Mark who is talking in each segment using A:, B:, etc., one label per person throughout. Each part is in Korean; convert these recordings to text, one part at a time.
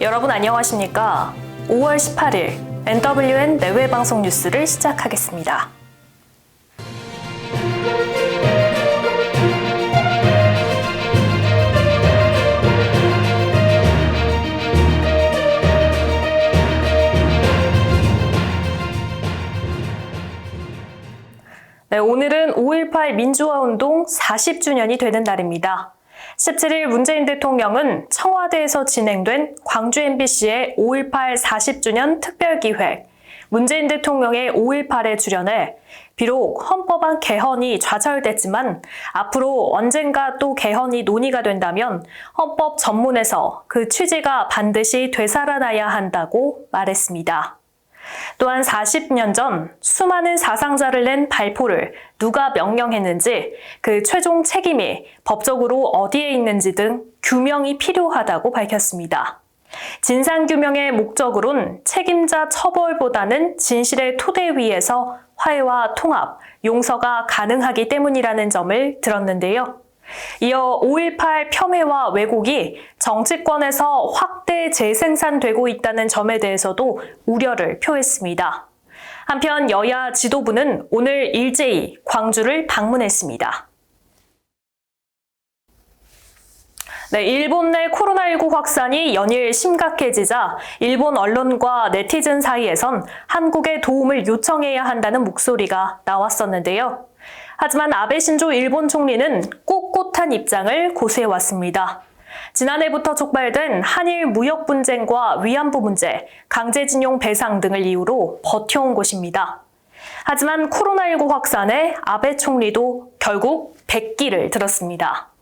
A: 여러분 안녕하십니까? 5월 18일 NWN 내외 방송 뉴스를 시작하겠습니다. 네, 오늘은 5.18 민주화 운동 40주년이 되는 날입니다. 17일 문재인 대통령은 청와대에서 진행된 광주 MBC의 5.18 40주년 특별기획, 문재인 대통령의 5.18에 출연해 비록 헌법안 개헌이 좌절됐지만 앞으로 언젠가 또 개헌이 논의가 된다면 헌법 전문에서 그 취지가 반드시 되살아나야 한다고 말했습니다. 또한 40년 전 수많은 사상자를 낸 발포를 누가 명령했는지 그 최종 책임이 법적으로 어디에 있는지 등 규명이 필요하다고 밝혔습니다. 진상규명의 목적으론 책임자 처벌보다는 진실의 토대 위에서 화해와 통합, 용서가 가능하기 때문이라는 점을 들었는데요. 이어 5.18 폄훼와 왜곡이 정치권에서 확대 재생산되고 있다는 점에 대해서도 우려를 표했습니다. 한편 여야 지도부는 오늘 일제히 광주를 방문했습니다. 네, 일본 내 코로나19 확산이 연일 심각해지자 일본 언론과 네티즌 사이에선 한국의 도움을 요청해야 한다는 목소리가 나왔었는데요. 하지만 아베 신조 일본 총리는 꼿꼿한 입장을 고수해왔습니다. 지난해부터 촉발된 한일 무역 분쟁과 위안부 문제, 강제징용 배상 등을 이유로 버텨온 것입니다. 하지만 코로나19 확산에 아베 총리도 결국 백기를 들었습니다.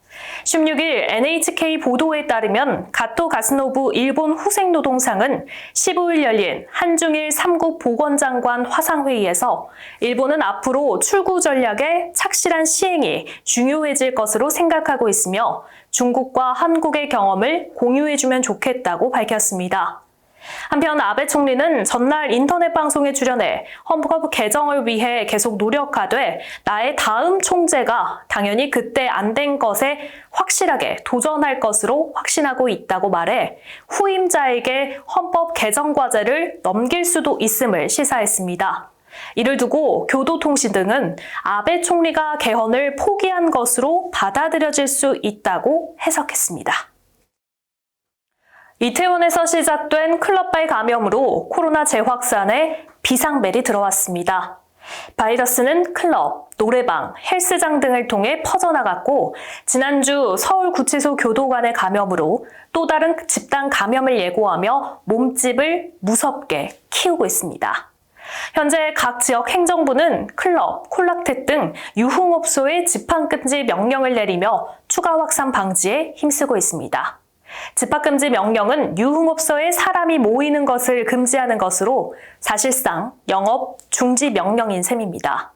A: 16일 NHK 보도에 따르면 가토 가스노부 일본 후생 노동상은 15일 열린 한중일 3국 보건장관 화상회의에서 일본은 앞으로 출구 전략의 착실한 시행이 중요해질 것으로 생각하고 있으며 중국과 한국의 경험을 공유해주면 좋겠다고 밝혔습니다. 한편 아베 총리는 전날 인터넷 방송에 출연해 헌법 개정을 위해 계속 노력하되 나의 다음 총재가 당연히 그때 안 된 것에 확실하게 도전할 것으로 확신하고 있다고 말해 후임자에게 헌법 개정 과제를 넘길 수도 있음을 시사했습니다. 이를 두고 교도통신 등은 아베 총리가 개헌을 포기한 것으로 받아들여질 수 있다고 해석했습니다. 이태원에서 시작된 클럽바이 감염으로 코로나 재확산에 비상벨이 들어왔습니다. 바이러스는 클럽, 노래방, 헬스장 등을 통해 퍼져나갔고 지난주 서울구치소 교도관의 감염으로 또 다른 집단 감염을 예고하며 몸집을 무섭게 키우고 있습니다. 현재 각 지역 행정부는 클럽, 콜락텍 등 유흥업소에 집합금지 명령을 내리며 추가 확산 방지에 힘쓰고 있습니다. 집합금지 명령은 유흥업소에 사람이 모이는 것을 금지하는 것으로 사실상 영업 중지 명령인 셈입니다.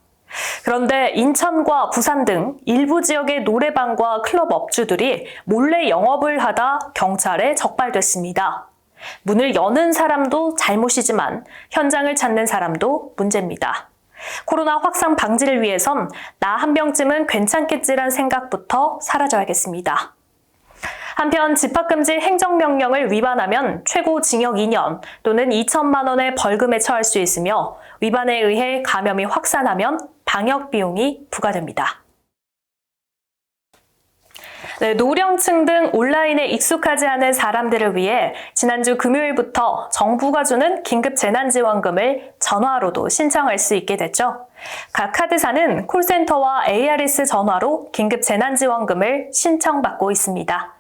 A: 그런데 인천과 부산 등 일부 지역의 노래방과 클럽 업주들이 몰래 영업을 하다 경찰에 적발됐습니다. 문을 여는 사람도 잘못이지만 현장을 찾는 사람도 문제입니다. 코로나 확산 방지를 위해선 나한 명쯤은 괜찮겠지란 생각부터 사라져야겠습니다. 한편 집합금지 행정명령을 위반하면 최고 징역 2년 또는 2천만 원의 벌금에 처할 수 있으며 위반에 의해 감염이 확산하면 방역 비용이 부과됩니다. 네, 노령층 등 온라인에 익숙하지 않은 사람들을 위해 지난주 금요일부터 정부가 주는 긴급 재난지원금을 전화로도 신청할 수 있게 됐죠. 각 카드사는 콜센터와 ARS 전화로 긴급 재난지원금을 신청받고 있습니다.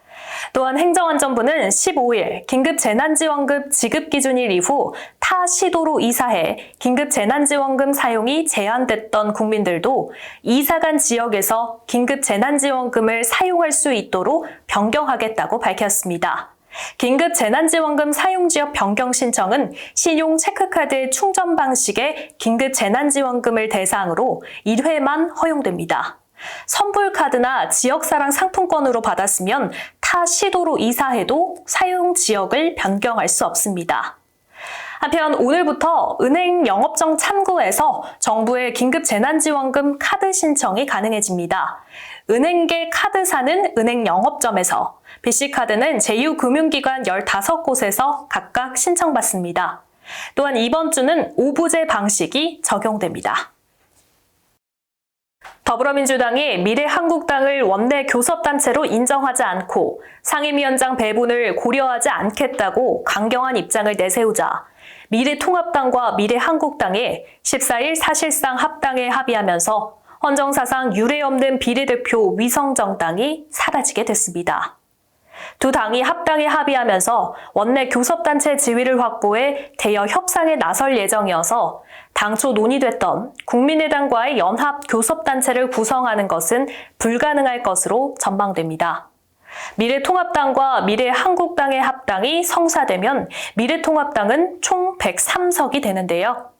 A: 또한 행정안전부는 15일 긴급 재난지원금 지급 기준일 이후 타 시도로 이사해 긴급 재난지원금 사용이 제한됐던 국민들도 이사 간 지역에서 긴급 재난지원금을 사용할 수 있도록 변경하겠다고 밝혔습니다. 긴급 재난지원금 사용 지역 변경 신청은 신용 체크카드의 충전 방식의 긴급 재난지원금을 대상으로 1회만 허용됩니다. 선불카드나 지역사랑 상품권으로 받았으면 타 시도로 이사해도 사용 지역을 변경할 수 없습니다. 한편 오늘부터 은행 영업정 참고에서 정부의 긴급 재난지원금 카드 신청이 가능해집니다. 은행계 카드사는 은행 영업점에서 BC카드는 제2금융기관 15곳에서 각각 신청받습니다. 또한 이번 주는 오부제 방식이 적용됩니다. 더불어민주당이 미래한국당을 원내 교섭단체로 인정하지 않고 상임위원장 배분을 고려하지 않겠다고 강경한 입장을 내세우자 미래통합당과 미래한국당이 14일 사실상 합당에 합의하면서 헌정사상 유례 없는 비례대표 위성정당이 사라지게 됐습니다. 두 당이 합당에 합의하면서 원내 교섭단체 지위를 확보해 대여 협상에 나설 예정이어서 당초 논의됐던 국민의당과의 연합 교섭단체를 구성하는 것은 불가능할 것으로 전망됩니다. 미래통합당과 미래한국당의 합당이 성사되면 미래통합당은 총 103석이 되는데요.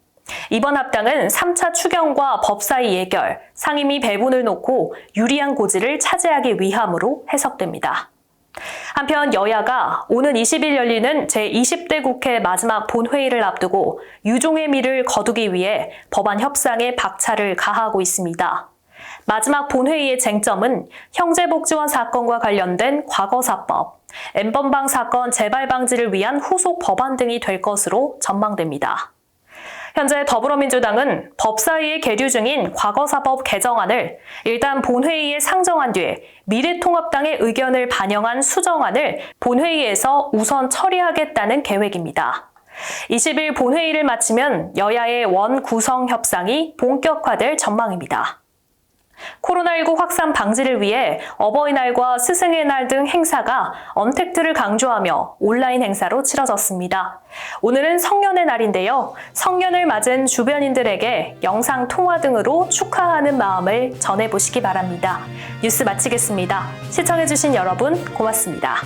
A: 이번 합당은 3차 추경과 법사위 예결, 상임위 배분을 놓고 유리한 고지를 차지하기 위함으로 해석됩니다. 한편 여야가 오는 20일 열리는 제20대 국회 마지막 본회의를 앞두고 유종의 미를 거두기 위해 법안 협상에 박차를 가하고 있습니다. 마지막 본회의의 쟁점은 형제복지원 사건과 관련된 과거사법, 엠번방 사건 재발 방지를 위한 후속 법안 등이 될 것으로 전망됩니다. 현재 더불어민주당은 법사위에 계류 중인 과거사법 개정안을 일단 본회의에 상정한 뒤에 미래통합당의 의견을 반영한 수정안을 본회의에서 우선 처리하겠다는 계획입니다. 20일 본회의를 마치면 여야의 원 구성 협상이 본격화될 전망입니다. 코로나19 확산 방지를 위해 어버이날과 스승의 날 등 행사가 언택트를 강조하며 온라인 행사로 치러졌습니다. 오늘은 성년의 날인데요. 성년을 맞은 주변인들에게 영상 통화 등으로 축하하는 마음을 전해보시기 바랍니다. 뉴스 마치겠습니다. 시청해주신 여러분 고맙습니다.